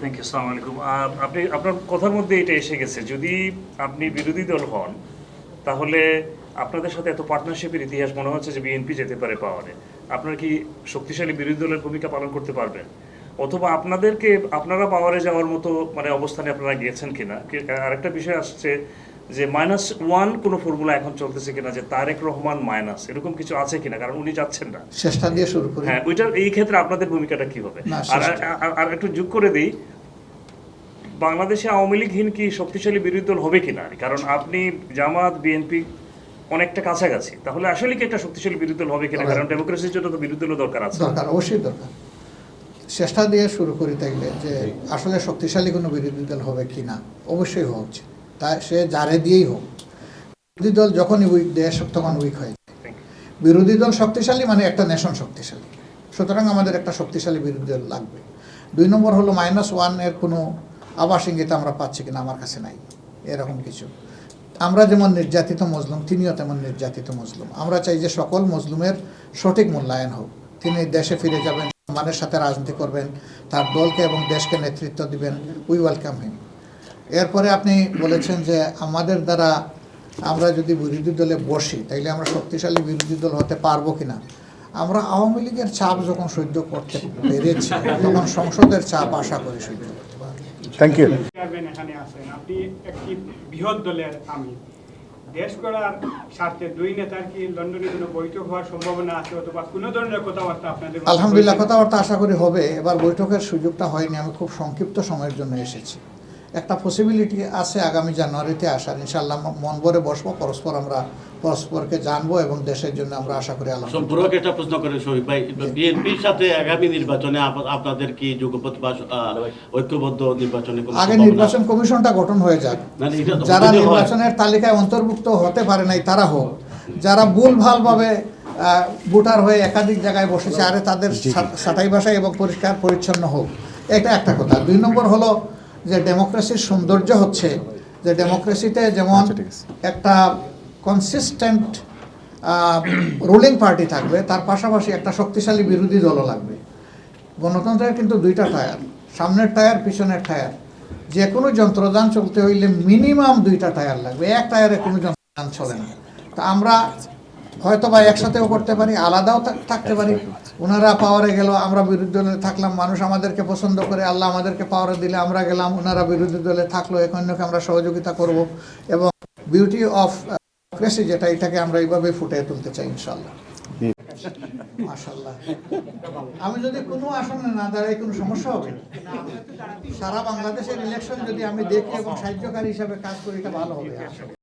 Thank you সালাম আলাইকুম আপনি, আপনার কথার মধ্যে এটা এসে গেছে। যদি আপনি বিরোধী দল হন, তাহলে আপনাদের সাথে এত পার্টনারশিপের ইতিহাস মনে হচ্ছে যে বিএনপি যেতে পারে পাওয়ারে। আপনারা কি শক্তিশালী বিরোধী দলের ভূমিকা পালন করতে পারবেন? অথবা আপনাদেরকে, আপনারা পাওয়ারে যাওয়ার মতো মানে অবস্থানে আপনারা গিয়েছেন কিনা? আরেকটা বিষয় আসছে যে মাইনাস ওয়ান কোনো ফর্মুলা এখন চলতেছে কিনা যে তারেক রহমান মাইনাস এরকম কিছু আছে কিনা? কারণ উনি যাচ্ছেন না। চেষ্টা দিয়ে শুরু করি। হ্যাঁ ওইটার এই ক্ষেত্রে আপনাদের ভূমিকাটা কি হবে? আর একটু যোগ করে দিই। বাংলাদেশে আওয়ামী লীগহীন কি শক্তিশালী বিরোধী দল হবে কিনা? কারণ আপনি জামাত বিএনপি অনেকটা কাছাকাছি। তাহলে আসলে কি একটা শক্তিশালী বিরোধী দল হবে কিনা? কারণ ডেমোক্রেসির জন্য তো বিরোধী দলের দরকার আছে। দরকার অবশ্যই দরকার। চেষ্টা দিয়ে শুরু করি তাইলে যে আসলে শক্তিশালী কোনো বিরোধী দল হবে কি না অবশ্যই হওয়া উচিত। তাই সে যারে দিয়েই হোক। বিরোধী দল যখনই উইক দেশ তখন উইক হয়ে যায়। বিরোধী দল শক্তিশালী মানে একটা নেশন শক্তিশালী। সুতরাং আমাদের একটা শক্তিশালী বিরোধী দল লাগবে। দুই নম্বর হলো মাইনাস ওয়ানের কোনো আবাস ইঙ্গিত আমরা পাচ্ছি কিনা আমার কাছে নাই। এরকম কিছু। আমরা যেমন নির্যাতিত মজলুম, তিনিও তেমন নির্যাতিত মজলুম। আমরা চাই যে সকল মজলুমের সঠিক মূল্যায়ন হোক। তিনি দেশে ফিরে যাবেন, সম্মানের সাথে রাজনীতি করবেন, তার দলকে এবং দেশকে নেতৃত্ব দিবেন। উই ওয়েলকাম হিম এরপরে আপনি বলেছেন যে আমাদের দ্বারা আমরা যদি বিরোধী দলে বসি তাইলে আমরা শক্তিশালী বিরোধী দল হতে পারব কিনা? আমরা আওয়ামী লীগের চাপ যখন সহ্য করতে পেরেছি তখন সংসদের চাপ আশা করি সহ্য করতে পারব। থ্যাংক ইউ এখানে আছেন। আপনি একটি বৃহৎ দলের আমি দেশ গড়ার স্বার্থে দুই নেতার কি লন্ডনে কোনো বৈঠক হওয়ার সম্ভাবনা আছে অথবা কোনো ধরনের কথাবার্তা আপনাদের আলহামদুলিল্লাহ? কথাবার্তা আশা করি হবে। এবার বৈঠকের সুযোগটা হয়নি। আমি খুব সংক্ষিপ্ত সময়ের জন্য এসেছি। একটা পসিবিলিটি আছে আগামী জানুয়ারিতে আসার। ইনশাল্লাহ মন ভরে বসবো পরস্পর আমরা পরস্পরকে জানব এবং দেশের জন্য আমরা আশা করি সম্পূরক একটা প্রশ্ন করে শহীদ ভাই বিএনপির সাথে আগামী নির্বাচনে আপনাদের কি যুগপথ বা ঐক্যবদ্ধ নির্বাচনে আগে নির্বাচন কমিশনটা গঠন হয়ে যাক। যারা নির্বাচনের তালিকায় অন্তর্ভুক্ত হতে পারে নাই তারা হোক। যারা ভুলভালভাবে আহ, ভোটার হয়ে একাধিক জায়গায় বসেছে আরে তাদের সা- সাটাই বাসায় এবং পরিষ্কার পরিচ্ছন্ন হোক। এটা একটা কথা। দুই নম্বর হলো যে ডেমোক্রেসির সৌন্দর্য হচ্ছে যে ডেমোক্রেসিতে যেমন একটা কনসিস্টেন্ট রুলিং পার্টি থাকবে তার পাশাপাশি একটা শক্তিশালী বিরোধী দলও লাগবে। গণতন্ত্রের কিন্তু দুইটা টায়ার সামনের টায়ার পিছনের টায়ার। যে কোনো যন্ত্রদান চলতে হইলে মিনিমাম দুইটা টায়ার লাগবে। এক টায়ারে কোনো যন্ত্রদান চলে না। তা আমরা হয়তো বা একসাথেও করতে পারি আলাদাও থাকতে পারি। ওনারা পাওয়ারে গেল, আমরা বিরোধী দলে থাকলাম, মানুষ আমাদেরকে পছন্দ করে, আল্লাহ আমাদেরকে পাওয়ারে দিলে আমরা গেলাম, ওনারা বিরোধী দলে থাকল এখানকে আমরা সহযোগিতা করব এবং বিউটি অফ ডেমোক্রেসি যেটা, এটাকে আমরা এইভাবে ফুটিয়ে তুলতে চাই ইনশাল্লাহ আমি যদি কোনো আসনে না দাঁড়াই, কোনো সমস্যা হবে? সারা বাংলাদেশের ইলেকশন যদি আমি দেখি এবং সাহায্যকারী হিসাবে কাজ করি, এটা ভালো হবে